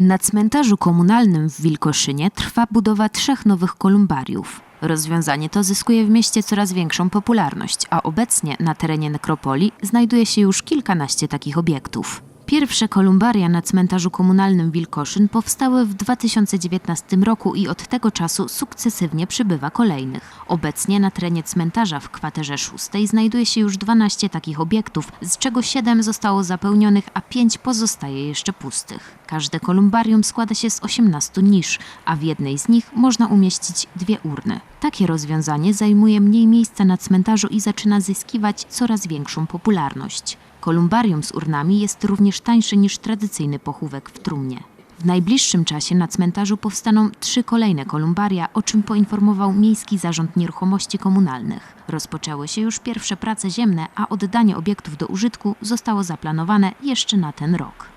Na cmentarzu komunalnym w Wilkoszynie trwa budowa trzech nowych kolumbariów. Rozwiązanie to zyskuje w mieście coraz większą popularność, a obecnie na terenie nekropolii znajduje się już kilkanaście takich obiektów. Pierwsze kolumbaria na cmentarzu komunalnym Wilkoszyn powstały w 2019 roku i od tego czasu sukcesywnie przybywa kolejnych. Obecnie na terenie cmentarza w kwaterze szóstej znajduje się już 12 takich obiektów, z czego 7 zostało zapełnionych, a 5 pozostaje jeszcze pustych. Każde kolumbarium składa się z 18 nisz, a w jednej z nich można umieścić dwie urny. Takie rozwiązanie zajmuje mniej miejsca na cmentarzu i zaczyna zyskiwać coraz większą popularność. Kolumbarium z urnami jest również tańszy niż tradycyjny pochówek w trumnie. W najbliższym czasie na cmentarzu powstaną trzy kolejne kolumbaria, o czym poinformował Miejski Zarząd Nieruchomości Komunalnych. Rozpoczęły się już pierwsze prace ziemne, a oddanie obiektów do użytku zostało zaplanowane jeszcze na ten rok.